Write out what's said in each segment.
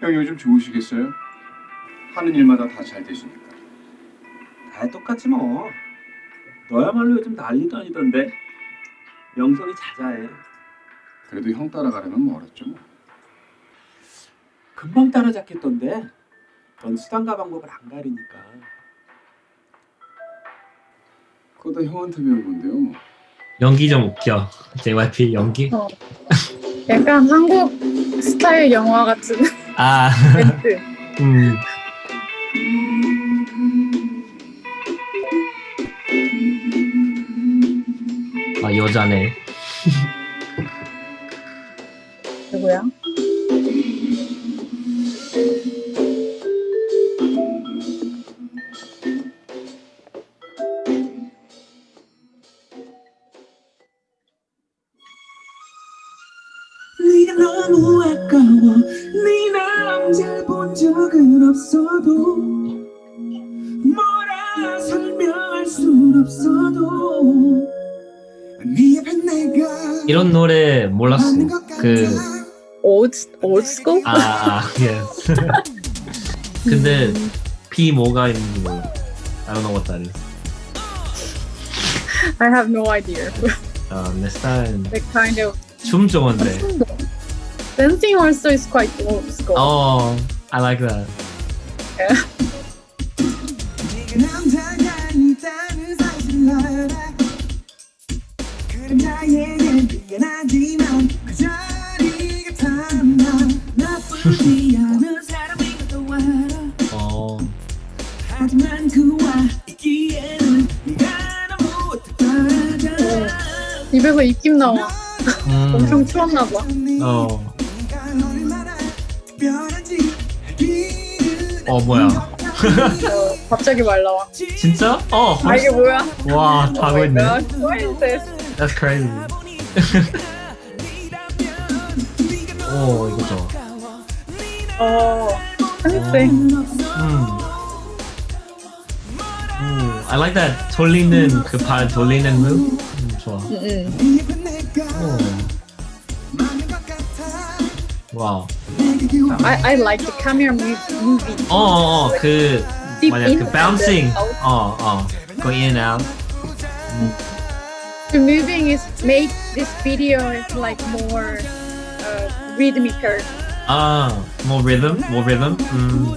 형 요즘 좋으시겠어요? 하는 일마다 다 잘 되시니까. 다 똑같지 뭐. 너야말로 요즘 난리도 아니던데. 영선이 자자해. 그래도 형 따라가려면 멀었죠 뭐. 금방 따라잡겠던데. 넌 수단과 방법을 안 가리니까. 그거 다 형한테 배운 건데요. 뭐. 연기 좀 웃겨. JYP 연기? 약간 한국 스타일 영화 같은 아, 멘트. 음. 아 여자네. 누구야? 이런 노래 몰랐어. 그 올드 올드 스쿨? 아, 아 yes. 근데 비 뭐가 있는지 몰라. I don't know what that is. I have no idea. 아, 내 스타일은 the kind of 춤 좋은데. dancing also is quite old school. 어, I like that. 남 나에겐 미안하지만 그 자리가 탐나 나쁘지 않은 사람인 것도 알아 어, 하지만 그와 있기에는 네가 너무 특별하잖아 입에서 입김 나와. 음, 엄청 추웠나 봐. 어, 알기는 어 뭐야? 어, 갑자기 말 나와. 진짜? 어, 아 이게 뭐야? 와, 다 하고 있네. God, what is this? That's crazy. 오, 이거 좋아. 어, 한생. 음. 음, I like that 돌리는 그 발 돌리는 move. 음, 좋아. 응. 오. 와. I I like the camera move movie. 어, 어, 어, 그 Deep 뭐냐, in 그 and bouncing. out. 어, 어. Go in and out. to moving is make this video is like more uh, rhythmical. Ah, more rhythm, more rhythm. Mm.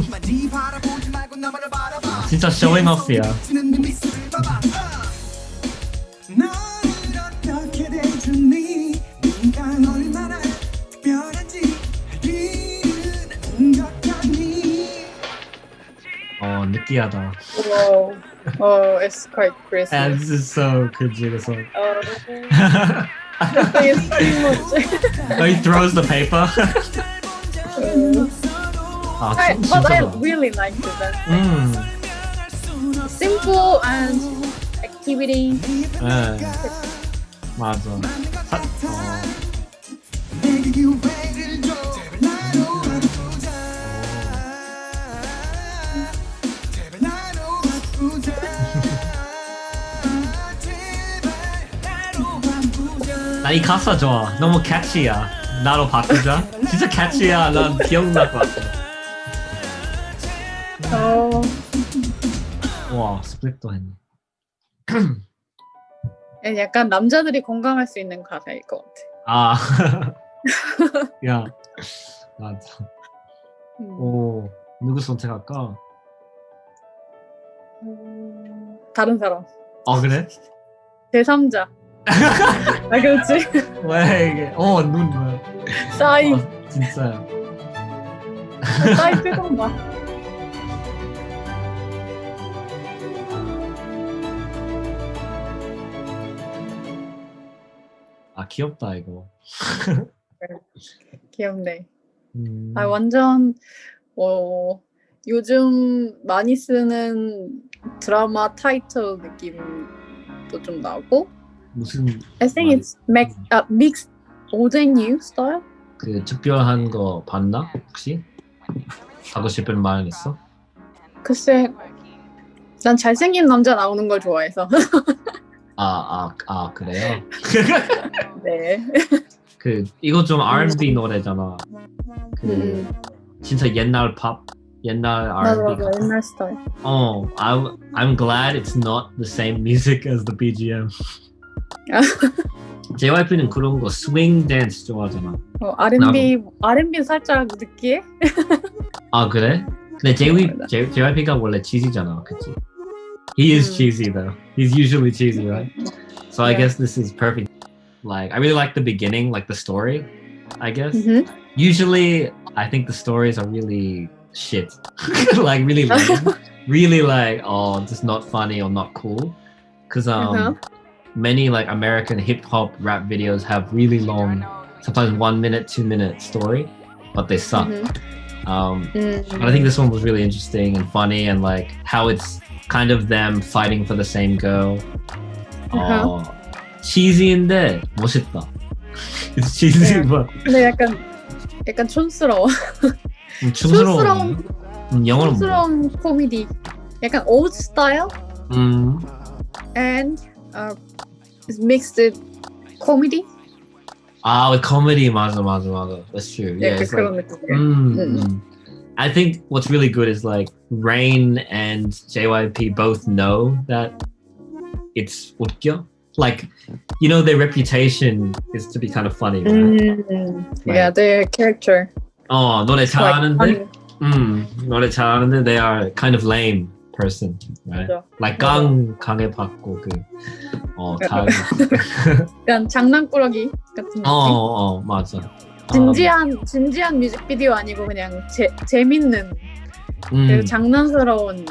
바라봐 진짜 showing off이야. 주는 네 미소를 봐봐 너를 어떻게 대주니 네가 얼마나 특별한지 알기는 것 같니 어, 느끼하다. Wow. Oh, it's quite crazy. And this is so good, so. Oh, it's pretty much. oh, he throws the paper. 아, I, 진- but I 진짜 좋아. really like the dance. 음, Simple and activity. 예. 맞아. 사, 어, 내게 기회를 줘 제발 나로 바꾸자 제발 나로 바꾸자 제발 나로 바꾸자 나이 가사 좋아. 너무 catchy야. 나로 바꾸자. 진짜 catchy야. 난 기억날 것 같아. Oh, 와, 스플릿도 했네. 약간 남자들이 공감할 수 있는 가사일 것 같아. 아, 야, 맞아. 음. 오, 누구 선택할까? 음, 다른 사람. 어, 그래? 제3자. 아, 그렇지. 왜 이게? 어, 눈? 싸이, 어, 진짜. 싸이 봐. 아, 귀엽다 이거. 귀엽네. 음, 아, 완전, 어, 요즘 많이 쓰는 드라마 타이틀 느낌도 좀 나고, 무슨 I think it's mix, uh, mixed 오제 뉴 스타일? 그 특별한 거 봤나 혹시? 하고 싶은 말 있어? 글쎄, 난 잘생긴 남자 나오는 걸 좋아해서. 아, 아, 아 그래요? 네. 그 이거 좀 R&B 노래잖아. 그 음. 진짜 옛날 팝, 옛날 R&B. 맞아, 옛날 스타일. 어, I'm I'm glad it's not the same music as the BGM. JYP는 그런 거 스윙 댄스 좋아하잖아. 어, R&B, R&B 살짝 느끼해? 아 그래? 근데 JY, 맞아. J, JYP가 원래 cheesy잖아, 그치? He is cheesy though. He's usually cheesy, right? So I Yeah. guess this is perfect. Like I really like the beginning, like the story. I guess. Mhm. Usually, I think the stories are really shit, like really lame, really like oh, just not funny or not cool. Because um, Uh-huh. many like American hip hop rap videos have really long, sometimes one minute, two minute story, but they suck. Mhm. Um, 음. but I think this one was really interesting and funny, and like how it's kind of them fighting for the same girl. Uh-huh. 어, cheesy인데 멋있다. It's cheesy, Yeah. but 근데 약간 약간 촌스러워. 음, 촌스러운. 촌스러운 음, 영어는 뭐야? 촌스러운 코미디. 약간 old style 음, and uh, it's mixed with comedy. 아, with comedy 맞아, 맞아, 맞아. That's true. Yeah, 약간 it's 그런 like, 느낌이야. mm, Mm. mm. I think what's really good is like Rain and JYP both know that it's 웃겨. Like, you know, their reputation is to be kind of funny. right? 음. Yeah, their character. 어, 노래 is like 잘하는데, funny. 음, 노래 잘하는데 they are kind of lame Person, right? 맞아. Like 강 강해 받고 그, 어, 잘, 약간 장난꾸러기 같은 느낌. 어, 어, 맞아. 어, 진지한 진지한 뮤직비디오 아니고 그냥 재 재밌는 음, 그 장난스러운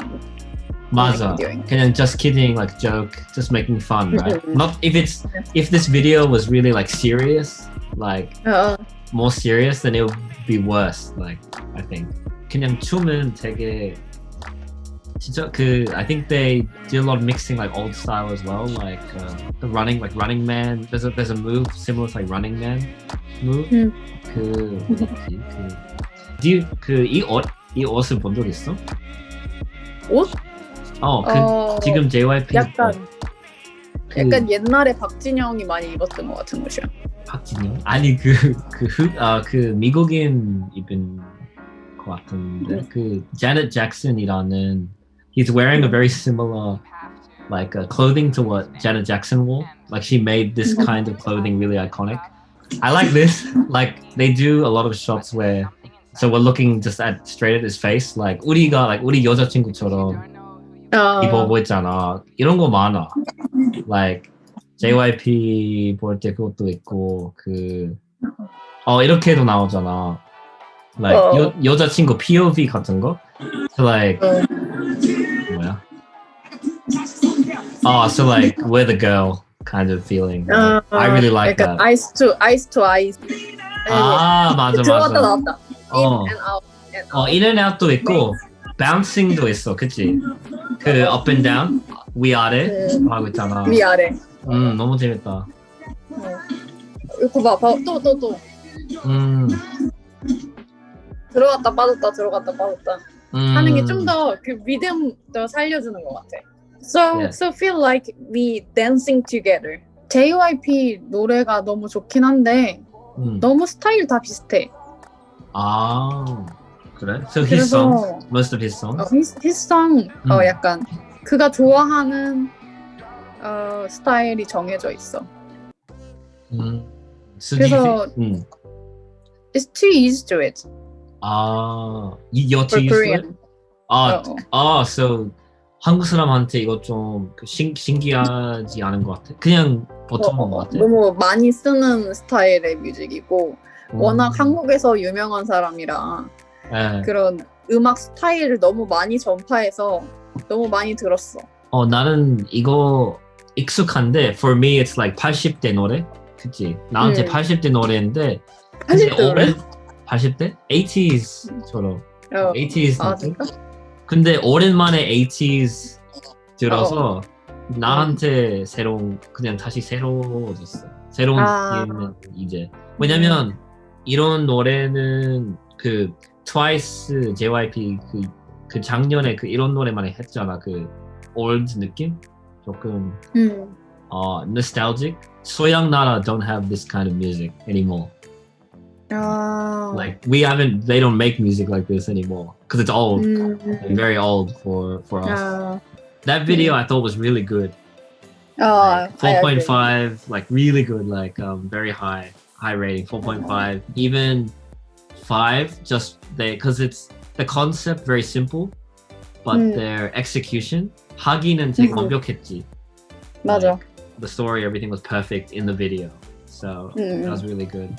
맞아. 그냥 just kidding, like joke, just making fun, right? Mhm. Not if it's if this video was really like serious, like 어, 어. more serious, then it would be worse. Like I think 그냥 춤은 되게 진짜 그 I think they do a lot of mixing like old style as well, like uh, the running like Running Man. There's a there's a move similar to like Running Man move. 음. 그 뭐지 그 do you 그이 옷이 옷을 본 적 있어? 옷? 어, 그 어, 지금 JYP 약간 그 약간 옛날에 박진영이 많이 입었던 것 같은 옷이야. 박진영 아니 그그아그 미국인 입은 것 같은데 그 Janet Jackson이라는 he's wearing a very similar like uh, clothing to what Janet Jackson wore like she made this Mhm. kind of clothing really iconic I like this like they do a lot of shots where so we're looking just at straight at his face like 우리가 like 우리 여자친구처럼 어, 입어보고 있잖아. 이런 거 많아. Like JYP 볼 때 그것도 있고 그 어 이렇게도 나오잖아. Like 어. 여, 여자친구 POV 같은 거. So like Oh, so like we're the girl kind of feeling. 어, I really like 약간 that. eyes to eyes to eyes. 아 맞아 들어갔다 맞아. 나왔다. In 어. and out. And 어 out. in and out도 있고 bouncing도 있어, 그치? 그 up and down 위아래 그 하고 있잖아. 위아래. 음 너무 재밌다. 어. 이거 봐, 봐, 또, 또, 또. 음. 들어갔다 빠졌다, 들어갔다 빠졌다. 음. 하는 게 좀 더그 리듬 더 살려주는 것 같아. So, Yeah. so feel like we dancing together. JYP 노래가 너무 좋긴 한데 음. 너무 스타일 다 비슷해. 아 그래? So his 그래서 songs, most of his songs. 어, his, his song 음. 어 약간 그가 좋아하는 어, 스타일이 정해져 있어. 음. So do you 그래서- think- 음. It's too used to it 아, 이- you're for too used to it? Korean. 아, 어, 어. 아, so 한국 사람한테 이거 좀그 신, 신기하지 않은 것 같아. 그냥 보통인 어, 것 어, 같아. 너무 많이 쓰는 스타일의 뮤직이고 음. 워낙 한국에서 유명한 사람이라 예. 그런 음악 스타일을 너무 많이 전파해서 너무 많이 들었어. 어 나는 이거 익숙한데 for me it's like 80대 노래, 그치? 나한테 음. 80대 노래인데 80대 노래? 80대? 80s처럼 어. 80s 아 느낌? 진짜? 근데 오랜만에 80s 들어서 나한테 새로운 그냥 다시 새로워졌어. 새로운 아. 게임은 이제 왜냐면 이런 노래는 그 트와이스 JYP 그, 그 작년에 그 이런 노래 많이 했잖아 그 old 느낌 조금 음. 어 nostalgic 소양 나라 don't have this kind of music anymore 아. like we haven't they don't make music like this anymore because it's old 음. very old for for us 아. that video I thought was really good 어, like I agree. 4.5 like really good like um very high high rating 4.5 even 5 just they because it's the concept very simple but Mm. their execution 하기는 되게 음. 완벽했지 맞아. the story everything was perfect in the video so 음. that was really good